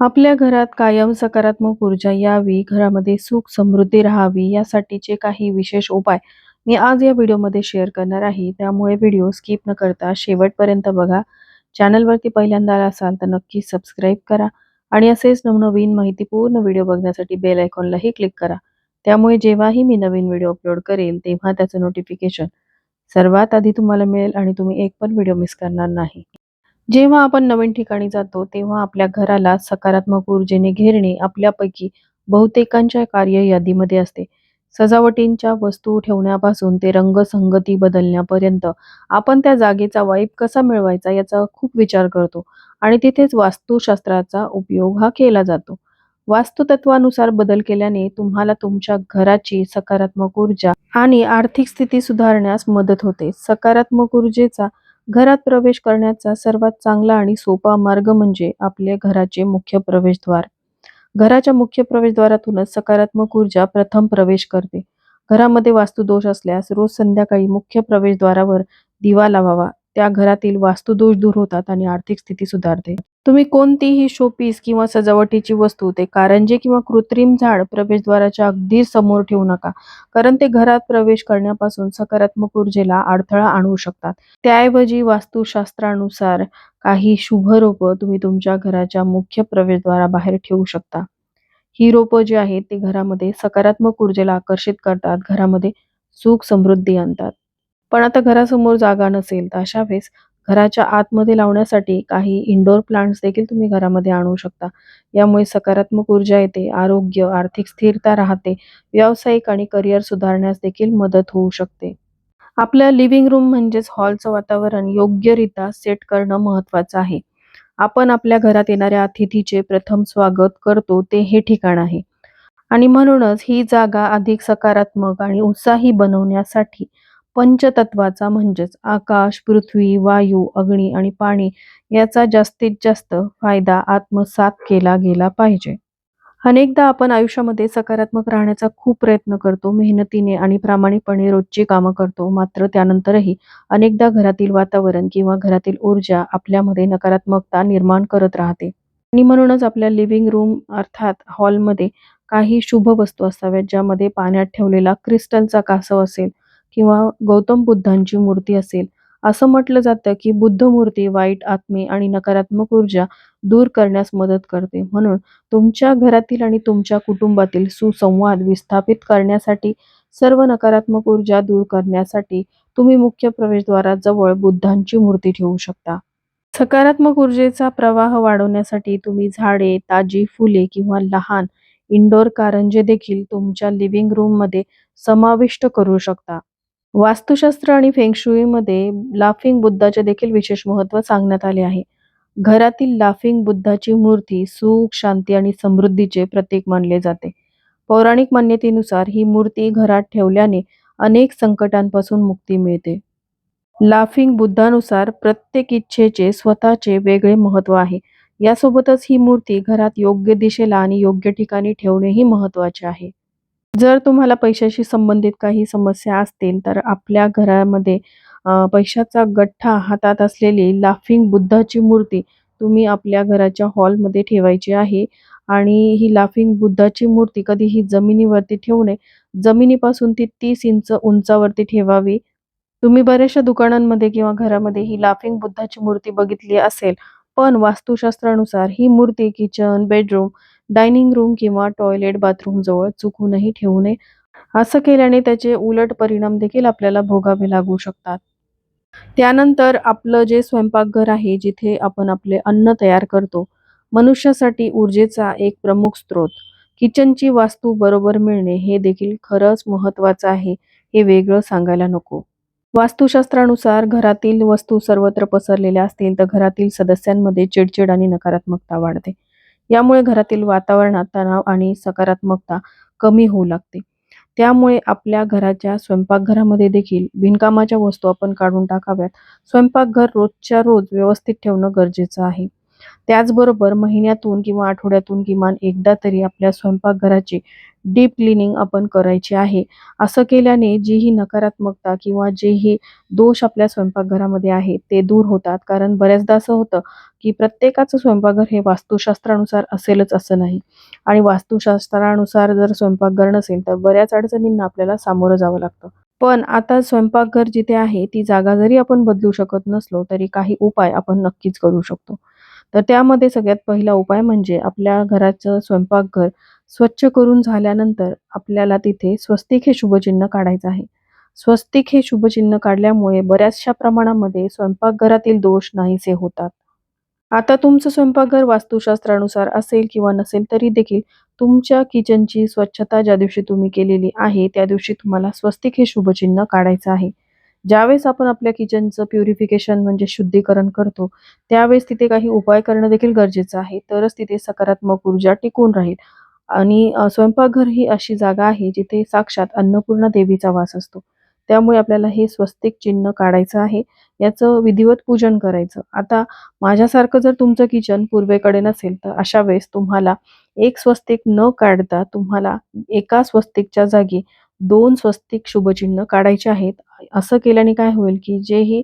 आपल्या घरात कायम सकारात्मक ऊर्जा यावी, घरामध्ये सुख समृद्धी राहावी यासाठीचे काही विशेष उपाय मी आज या व्हिडिओमध्ये शेअर करणार आहे. त्यामुळे व्हिडिओ स्किप न करता शेवटपर्यंत बघा. चॅनलवरती पहिल्यांदा आला असाल तर नक्की सबस्क्राईब करा आणि असेच नवनवीन माहितीपूर्ण व्हिडिओ बघण्यासाठी बेल आयकॉनलाही क्लिक करा. त्यामुळे जेव्हाही मी नवीन व्हिडिओ अपलोड करेल तेव्हा त्याचं नोटिफिकेशन सर्वात आधी तुम्हाला मिळेल आणि तुम्ही एक पण व्हिडिओ मिस करणार नाही. जेव्हा आपण नवीन ठिकाणी जातो तेव्हा आपल्या घराला सकारात्मक ऊर्जेने घेरणे आपल्यापैकी बहुतेकांच्या कार्य यादीमध्ये असते. सजावटींच्या वस्तू ठेवण्यापासून ते रंगसंगती बदलण्यापर्यंत आपण त्या जागेचा वाईब कसा मिळवायचा याचा खूप विचार करतो आणि तिथेच वास्तुशास्त्राचा उपयोग हा केला जातो. वास्तुतत्वानुसार बदल केल्याने तुम्हाला तुमच्या घराची सकारात्मक ऊर्जा आणि आर्थिक स्थिती सुधारण्यास मदत होते. सकारात्मक ऊर्जेचा घरात प्रवेश करण्याचा सर्वात चांगला आणि सोपा मार्ग म्हणजे आपले घराचे मुख्य प्रवेशद्वार. घराच्या मुख्य प्रवेशद्वारातूनच सकारात्मक ऊर्जा प्रथम प्रवेश करते. घरामध्ये वास्तुदोष असल्यास रोज संध्याकाळी मुख्य प्रवेशद्वारावर दिवा लावावा. त्या घरातील वास्तुदोष दूर होतात आणि आर्थिक स्थिती सुधारते. तुम्ही कोणतीही शोपीस किंवा सजावटीची वस्तू ते कारंजे किंवा कृत्रिम झाड प्रवेशद्वाराच्या अगदी समोर ठेवू नका, कारण ते घरात प्रवेश करण्यापासून सकारात्मक ऊर्जेला अडथळा आणू शकतात. त्याऐवजी वास्तुशास्त्रानुसार काही शुभ रोपं तुम्ही तुमच्या घराच्या मुख्य प्रवेशद्वाराबाहेर ठेवू शकता. ही रोपं जी आहेत ती घरामध्ये सकारात्मक ऊर्जेला आकर्षित करतात, घरामध्ये सुख समृद्धी आणतात. पण आता घरासमोर जागा नसेल तर अशा वेळेस घराच्या आतमध्ये लावण्यासाठी काही इंडोर प्लांट्स देखील तुम्ही घरामध्ये आणू शकता. यामुळे सकारात्मक ऊर्जा येते, आरोग्य, आर्थिक स्थिरता राहते, व्यावसायिक आणि करिअर सुधारण्यास देखील मदत होऊ शकते. आपल्या लिव्हिंग रूम म्हणजेच हॉलचं वातावरण योग्यरित्या सेट करणं महत्त्वाचं आहे. आपण आपल्या घरात येणाऱ्या अतिथीचे प्रथम स्वागत करतो ते हे ठिकाण आहे आणि म्हणूनच ही जागा अधिक सकारात्मक आणि उत्साही बनवण्यासाठी पंचतत्वाचा म्हणजेच आकाश, पृथ्वी, वायू, अग्नी आणि पाणी याचा जास्तीत जास्त फायदा आत्मसात केला गेला पाहिजे. अनेकदा आपण आयुष्यामध्ये सकारात्मक राहण्याचा खूप प्रयत्न करतो, मेहनतीने आणि प्रामाणिकपणे रोजची कामं करतो. मात्र त्यानंतरही अनेकदा घरातील वातावरण किंवा घरातील ऊर्जा आपल्यामध्ये नकारात्मकता निर्माण करत राहते. आणि म्हणूनच आपल्या लिव्हिंग रूम अर्थात हॉलमध्ये काही शुभ वस्तू असाव्यात, ज्यामध्ये पाण्यात ठेवलेला क्रिस्टलचा कासव असेल किंवा गौतम बुद्धांची मूर्ती असेल. असं म्हटलं जातं की बुद्ध मूर्ती वाईट आत्मे आणि नकारात्मक ऊर्जा दूर करण्यास मदत करते. म्हणून तुमच्या घरातील आणि तुमच्या कुटुंबातील सुसंवाद विस्थापित करण्यासाठी सर्व नकारात्मक ऊर्जा दूर करण्यासाठी तुम्ही मुख्य प्रवेशद्वाराजवळ बुद्धांची मूर्ती ठेवू शकता. सकारात्मक ऊर्जेचा प्रवाह वाढवण्यासाठी तुम्ही झाडे, ताजी फुले किंवा लहान इनडोअर कारंजे देखील तुमच्या लिव्हिंग रूममध्ये समाविष्ट करू शकता. वास्तुशास्त्र आणि फेंगशुईमध्ये लाफिंग बुद्धाचे देखील विशेष महत्त्व सांगण्यात आले आहे. घरातील लाफिंग बुद्धाची मूर्ती सुख, शांती आणि समृद्धीचे प्रतीक मानले जाते. पौराणिक मान्यतेनुसार ही मूर्ती घरात ठेवल्याने अनेक संकटांपासून मुक्ती मिळते. लाफिंग बुद्धानुसार प्रत्येक इच्छेचे स्वतःचे वेगळे महत्त्व आहे. यासोबतच ही मूर्ती घरात योग्य दिशेला आणि योग्य ठिकाणी ठेवणेही महत्त्वाचे आहे. जर तुम्हाला पैशाशी संबंधित काही समस्या असतील तर आपल्या घरामध्ये पैशाचा गठ्ठा हातात असलेली लाफिंग बुद्धाची मूर्ती तुम्ही आपल्या घराच्या हॉलमध्ये ठेवायची आहे आणि ही लाफिंग बुद्धाची मूर्ती कधीही जमिनीवरती ठेवू नये. जमिनीपासून ती तीस इंच उंचावरती ठेवावी. तुम्ही बऱ्याचशा दुकानांमध्ये किंवा घरामध्ये ही लाफिंग बुद्धाची मूर्ती बघितली असेल, पण वास्तुशास्त्रानुसार ही मूर्ती किचन, बेडरूम, डायनिंग रूम किंवा टॉयलेट बाथरूम जवळ चुकूनही ठेवू नये. असं केल्याने त्याचे उलट परिणाम देखील आपल्याला भोगावे लागू शकतात. त्यानंतर आपलं जे स्वयंपाकघर आहे, जिथे आपण आपले अन्न तयार करतो, मनुष्यासाठी ऊर्जेचा एक प्रमुख स्रोत. किचनची वास्तू बरोबर मिळणे हे देखील खरंच महत्वाचं आहे, हे वेगळं सांगायला नको. वास्तुशास्त्रानुसार घरातील वस्तू सर्वत्र पसरलेल्या असतील तर घरातील सदस्यांमध्ये चिडचिड आणि नकारात्मकता वाढते. यामुळे घरातील वातावरणात तणाव आणि सकारात्मकता कमी होऊ लागते. त्यामुळे आपल्या घराच्या स्वयंपाकघरामध्ये देखील बिनकामाच्या वस्तू आपण काढून टाकाव्यात. स्वयंपाकघर रोजच्या रोज व्यवस्थित ठेवणं गरजेचं आहे. त्याचबरोबर महिन्यातून किंवा आठवड्यातून किमान एकदा तरी आपल्या स्वयंपाकघराची डीप क्लिनिंग आपण करायची आहे. असं केल्याने जी ही नकारात्मकता किंवा जे ही दोष आपल्या स्वयंपाकघरामध्ये आहे ते दूर होतात. कारण बऱ्याचदा असं होतं की प्रत्येकाचं स्वयंपाकघर हे वास्तुशास्त्रानुसार असेलच असं नाही. आणि वास्तुशास्त्रानुसार जर स्वयंपाकघर नसेल तर बऱ्याच अडचणींना आपल्याला सामोरं जावं लागतं. पण आता स्वयंपाकघर जिथे आहे ती जागा जरी आपण बदलू शकत नसलो तरी काही उपाय आपण नक्कीच करू शकतो. तर त्यामध्ये सगळ्यात पहिला उपाय म्हणजे आपल्या घराचं स्वयंपाकघर स्वच्छ करून झाल्यानंतर आपल्याला तिथे स्वस्तिक हे शुभचिन्ह काढायचं आहे. स्वस्तिक हे शुभचिन्ह काढल्यामुळे बऱ्याचशा प्रमाणामध्ये स्वयंपाकघरातील दोष नाहीसे होतात. आता तुमचं स्वयंपाकघर वास्तुशास्त्रानुसार असेल किंवा नसेल तरी देखील तुमच्या किचनची स्वच्छता ज्या दिवशी तुम्ही केलेली आहे त्या दिवशी तुम्हाला स्वस्तिक हे शुभचिन्ह काढायचं आहे. ज्यावेळेस आपण आपल्या किचनचं प्युरिफिकेशन म्हणजे शुद्धीकरण करतो त्यावेळेस तिथे काही उपाय करणं देखील गरजेचं आहे. तरच तिथे सकारात्मक ऊर्जा टिकून राहील. आणि स्वयंपाकघर ही अशी जागा आहे जिथे साक्षात अन्नपूर्णा देवीचा वास असतो. त्यामुळे आपल्याला हे स्वस्तिक चिन्ह काढायचं आहे. याचं विधिवत पूजन करायचं. आता माझ्यासारखं जर तुमचं किचन पूर्वेकडे नसेल तर अशा वेळेस तुम्हाला एक स्वस्तिक न काढता तुम्हाला एका स्वस्तिकच्या जागी दोन स्वस्तिक शुभचिन्ह काढायचे आहेत. असं केल्याने काय होईल की जेही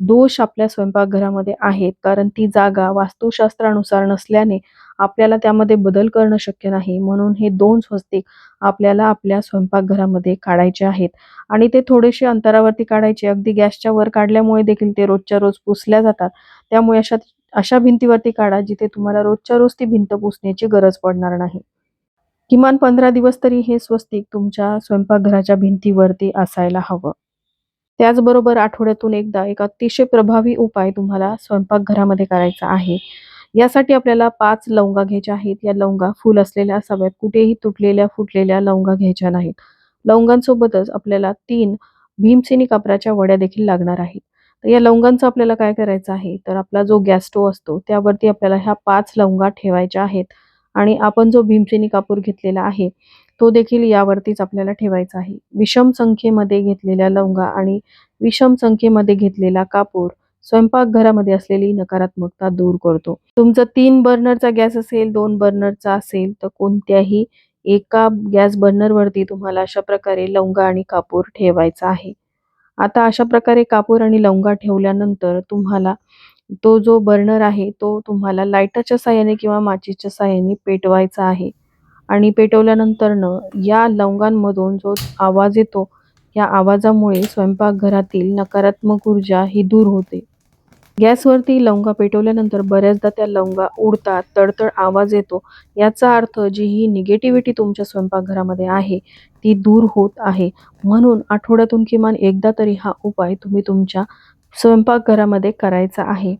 दोष आपल्या स्वयंपाकघरामध्ये आहेत. कारण ती जागा वास्तुशास्त्रानुसार नसल्याने आपल्याला त्यामध्ये बदल करणं शक्य नाही. म्हणून हे दोन स्वस्तिक आपल्याला आपल्या स्वयंपाकघरामध्ये काढायचे आहेत. आणि ते थोडेसे अंतरावरती काढायचे. अगदी गॅसच्या वर काढल्यामुळे देखील ते रोजच्या रोज पुसल्या जातात. त्यामुळे अशा अशा भिंतीवरती काढा जिथे तुम्हाला रोजच्या रोज ती भिंत पुसण्याची गरज पडणार नाही. किमान पंधरा दिवस तरी हे स्वस्तिक तुमच्या स्वयंपाकघराच्या भिंतीवरती असायला हवं. त्याचबरोबर आठवड्यातून एकदा एक अतिशय प्रभावी उपाय तुम्हाला स्वयंपाकघरामध्ये करायचा आहे. यासाठी आपल्याला पाच लवंगा घ्यायच्या आहेत. या लवंगा फुल असलेल्या असाव्यात. कुठेही तुटलेल्या फुटलेल्या लवंगा घ्यायच्या नाहीत. लवंगांसोबतच आपल्याला तीन भीमसेनी कापराच्या वड्या देखील लागणार आहेत. तर या लवंगांचं आपल्याला काय करायचं आहे? तर आपला जो गॅस स्टोव असतो त्यावरती आपल्याला ह्या पाच लवंगा ठेवायच्या आहेत. आणि आपण जो भीमसेनी कापूर घेतलेला आहे तो देखील यावरतीच आपल्याला ठेवायचा आहे. विषम संख्येमध्ये घेतलेल्या लवंगा आणि विषम संख्येमध्ये घेतलेला कापूर स्वयंपाकघरामध्ये असलेली नकारात्मकता दूर करतो. तुमचा तीन बर्नरचा गॅस असेल दोन बर्नरचा असेल तर कोणत्याही एका गॅस बर्नरवरती तुम्हाला अशा प्रकारे लवंगा आणि कापूर ठेवायचा आहे. आता अशा प्रकारे कापूर आणि लवंगा ठेवल्यानंतर तुम्हाला तो जो बर्नर आहे तो तुम्हाला लाईटाच्या साहाय्याने किंवा माचीच्या साहाय्याने पेटवायचा आहे. आणि पेटवल्यानंतरनं या लवंगांमधून जो आवाज येतो या आवाजामुळे स्वयंपाकघरातील नकारात्मक ऊर्जा ही दूर होते. गॅसवरती लवंगा पेटवल्यानंतर बऱ्याचदा त्या लवंगा उडतात तडतड आवाज येतो. याचा अर्थ जी ही निगेटिव्हिटी तुमच्या स्वयंपाकघरामध्ये आहे ती दूर होत आहे. म्हणून आठवड्यातून किमान एकदा तरी हा उपाय तुम्ही तुमच्या स्वयंपाकघरामध्ये करायचा आहे.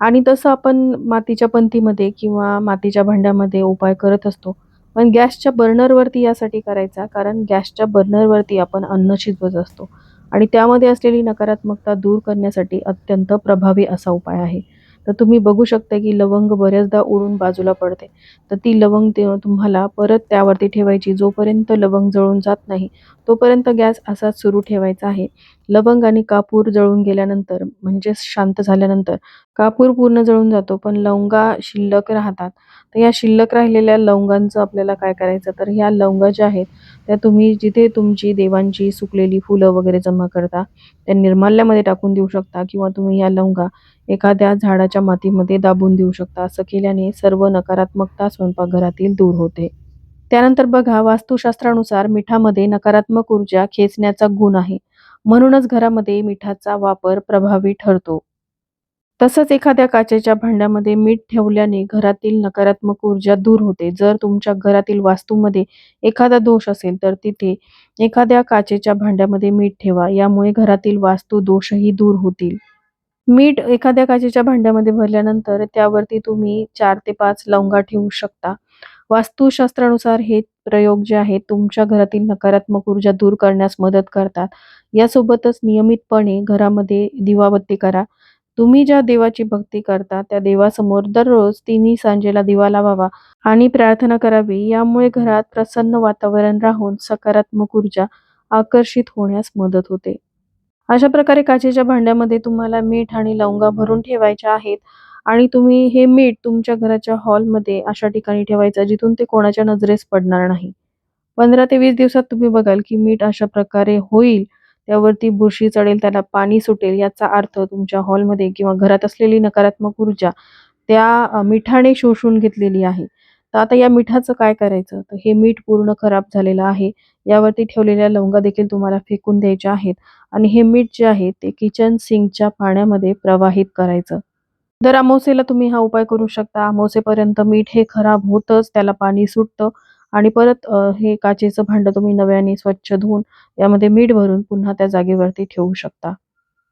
आणि तसं आपण मातीच्या पंतीमध्ये किंवा मातीच्या भांड्यामध्ये उपाय करत असतो. पण गॅसच्या बर्नरवरती यासाठी करायचा कारण गॅसच्या बर्नरवरती आपण अन्न शिजवत असतो. आणि त्यामध्ये असलेली नकारात्मकता दूर करण्यासाठी अत्यंत प्रभावी असा उपाय आहे. तर तुम्ही बघू शकता की लवंग बऱ्याचदा उडून बाजूला पडते. तर ती लवंग ते तुम्हाला परत त्यावरती ठेवायची. जोपर्यंत लवंग जळून जात नाही तोपर्यंत गॅस असाच सुरू ठेवायचा आहे. लवंग आणि कापूर जळून गेल्यानंतर म्हणजे शांत झाल्यानंतर कापूर पूर्ण जळून जातो पण लवंगा शिल्लक राहतात. तर या शिल्लक राहिलेल्या लवंगांचं आपल्याला काय करायचं? तर ह्या लवंगा ज्या आहेत त्या तुम्ही जिथे तुमची देवांची सुकलेली फुलं वगैरे जमा करता त्या निर्माल्यामध्ये टाकून देऊ शकता किंवा तुम्ही या लवंगा एखाद्या झाडाच्या मातीमध्ये दाबून देऊ शकता. असं केल्याने सर्व नकारात्मकता स्वयंपाकघरातील दूर होते. त्यानंतर बघा वास्तुशास्त्रानुसार मिठामध्ये नकारात्मक ऊर्जा खेचण्याचा गुण आहे. म्हणूनच घरामध्ये मिठाचा वापर प्रभावी ठरतो. तसंच एखाद्या काचेच्या भांड्यामध्ये मीठ ठेवल्याने घरातील नकारात्मक ऊर्जा दूर होते. जर तुमच्या घरातील वास्तूमध्ये एखादा दोष असेल तर तिथे एखाद्या काचेच्या भांड्यामध्ये मीठ ठेवा. यामुळे घरातील वास्तू दोषही दूर होतील. मीठ एखाद्या काचेच्या भांड्यामध्ये भरल्यानंतर त्यावरती तुम्ही चार ते पाच लवंगा ठेवू शकता. वास्तुशास्त्रानुसार हे प्रयोग जे आहेत तुमच्या घरातील नकारात्मक ऊर्जा दूर करण्यास मदत करतात. यासोबतच नियमितपणे घरामध्ये दिवाबत्ती करा. तुम्ही ज्या देवाची भक्ती करता त्या देवासमोर दररोज तिन्ही सांजेला दिवा लावावा आणि प्रार्थना करावी. यामुळे घरात प्रसन्न वातावरण राहून सकारात्मक ऊर्जा आकर्षित होण्यास मदत होते. अशा प्रकारे काचेच्या भांड्यामध्ये तुम्हाला मीठ आणि लवंगा भरून ठेवायच्या आहेत आणि तुम्ही हे मीठ तुमच्या घराच्या हॉलमध्ये अशा ठिकाणी ठेवायचं जिथून ते कोणाच्या नजरेस पडणार नाही. पंधरा ते वीस दिवसात तुम्ही बघाल की मीठ अशा प्रकारे होईल त्यावरती बुरशी चढेल त्याला पाणी सुटेल याचा अर्थ तुमच्या हॉलमध्ये किंवा घरात असलेली नकारात्मक ऊर्जा त्या मिठाने शोषून घेतलेली आहे. तर आता या मिठाचं काय करायचं? तर हे मीठ पूर्ण खराब झालेलं आहे. यावरती ठेवलेल्या लवंगा देखील तुम्हाला फेकून द्यायच्या आहेत. आणि हे मीठ जे आहे ते किचन सिंकच्या पाण्यामध्ये प्रवाहित करायचं. दर अमावसेला तुम्ही हा उपाय करू शकता. अमावस्येपर्यंत मीठ हे खराब होतच त्याला पाणी सुटतं. आणि परत हे काचेचं भांडं तुम्ही नव्याने स्वच्छ धुवून यामध्ये मीठ भरून पुन्हा त्या जागेवरती ठेवू शकता.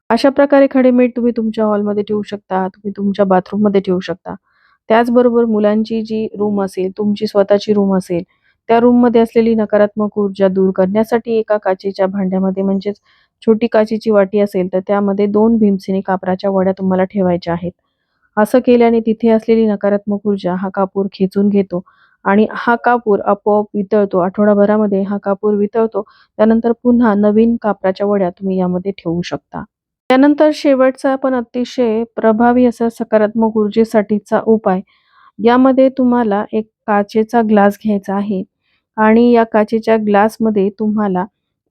अशा प्रकारे खडे मीठ तुम्ही तुमच्या हॉलमध्ये ठेवू शकता तुम्ही तुमच्या बाथरूममध्ये ठेवू शकता. त्याचबरोबर मुलांची जी रूम असेल तुमची स्वतःची रूम असेल त्या रूममध्ये असलेली नकारात्मक ऊर्जा दूर करण्यासाठी एका काचेच्या भांड्यामध्ये म्हणजेच छोटी काचेची वाटी असेल तर त्यामध्ये दोन भीमसेनी कापराच्या वड्या तुम्हाला ठेवायच्या आहेत. असं केल्याने तिथे असलेली नकारात्मक ऊर्जा हा कापूर खेचून घेतो आणि हा कापूर आपोआप वितळतो. आठवडाभरामध्ये हा कापूर वितळतो. त्यानंतर पुन्हा नवीन कापराच्या वड्या तुम्ही यामध्ये ठेवू शकता. त्यानंतर शेवटचा पण अतिशय प्रभावी असा सकारात्मक ऊर्जेसाठीचा उपाय. यामध्ये तुम्हाला एक काचेचा ग्लास घ्यायचा आहे आणि या काचेच्या ग्लासमध्ये तुम्हाला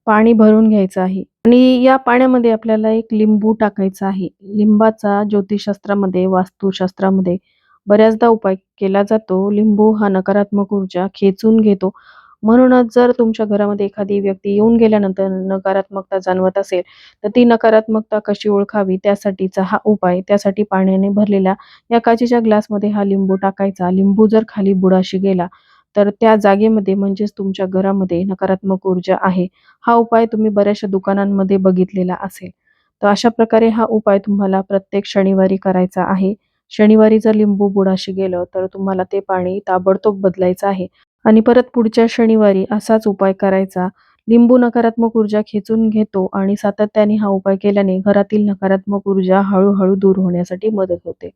पाणी भरून घ्यायचं आहे. आणि या पाण्यामध्ये आपल्याला एक लिंबू टाकायचा आहे. लिंबाचा ज्योतिषशास्त्रामध्ये वास्तुशास्त्रामध्ये बऱ्याचदा उपाय केला जातो. लिंबू हा नकारात्मक ऊर्जा खेचून घेतो. म्हणूनच जर तुमच्या घरामध्ये एखादी व्यक्ती येऊन गेल्यानंतर नकारात्मकता जाणवत असेल तर ती नकारात्मकता कशी ओळखावी? त्यासाठीचा हा उपाय त्यासाठी पाण्याने भरलेल्या या काचेच्या ग्लासमध्ये हा लिंबू टाकायचा. लिंबू जर खाली बुडाशी गेला तर त्या जागेमध्ये म्हणजेच तुमच्या घरामध्ये नकारात्मक ऊर्जा आहे. हा उपाय तुम्ही बऱ्याचशा दुकानांमध्ये बघितलेला असेल. तर अशा प्रकारे हा उपाय तुम्हाला प्रत्येक शनिवारी करायचा आहे. शनिवारी जर लिंबू बुडाशी गेलं तर तुम्हाला ते पाणी ताबडतोब बदलायचं आहे. आणि परत पुढच्या शनिवारी असाच उपाय करायचा. लिंबू नकारात्मक ऊर्जा खेचून घेतो आणि सातत्याने हा उपाय केल्याने घरातील नकारात्मक ऊर्जा हळूहळू दूर होण्यासाठी मदत होते.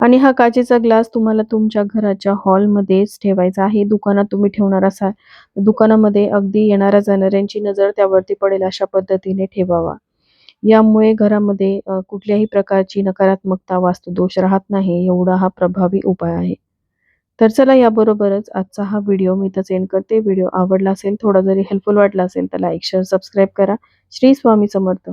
आणि हा काचेचा ग्लास तुम्हाला तुमच्या घराच्या हॉलमध्येच ठेवायचा आहे. दुकानात तुम्ही ठेवणार असाल. दुकानामध्ये अगदी येणाऱ्या जाणाऱ्यांची नजर त्यावरती पडेल अशा पद्धतीने ठेवावा. यामुळे घरामध्ये कुठल्याही प्रकारची नकारात्मकता वास्तुदोष राहत नाही एवढा हा प्रभावी उपाय आहे. तर चला याबरोबरच आजचा हा व्हिडिओ मी इथंच एंड करते. व्हिडिओ आवडला असेल थोडा जरी हेल्पफुल वाटला असेल तर लाईक शेअर सबस्क्राईब करा. श्री स्वामी समर्थ.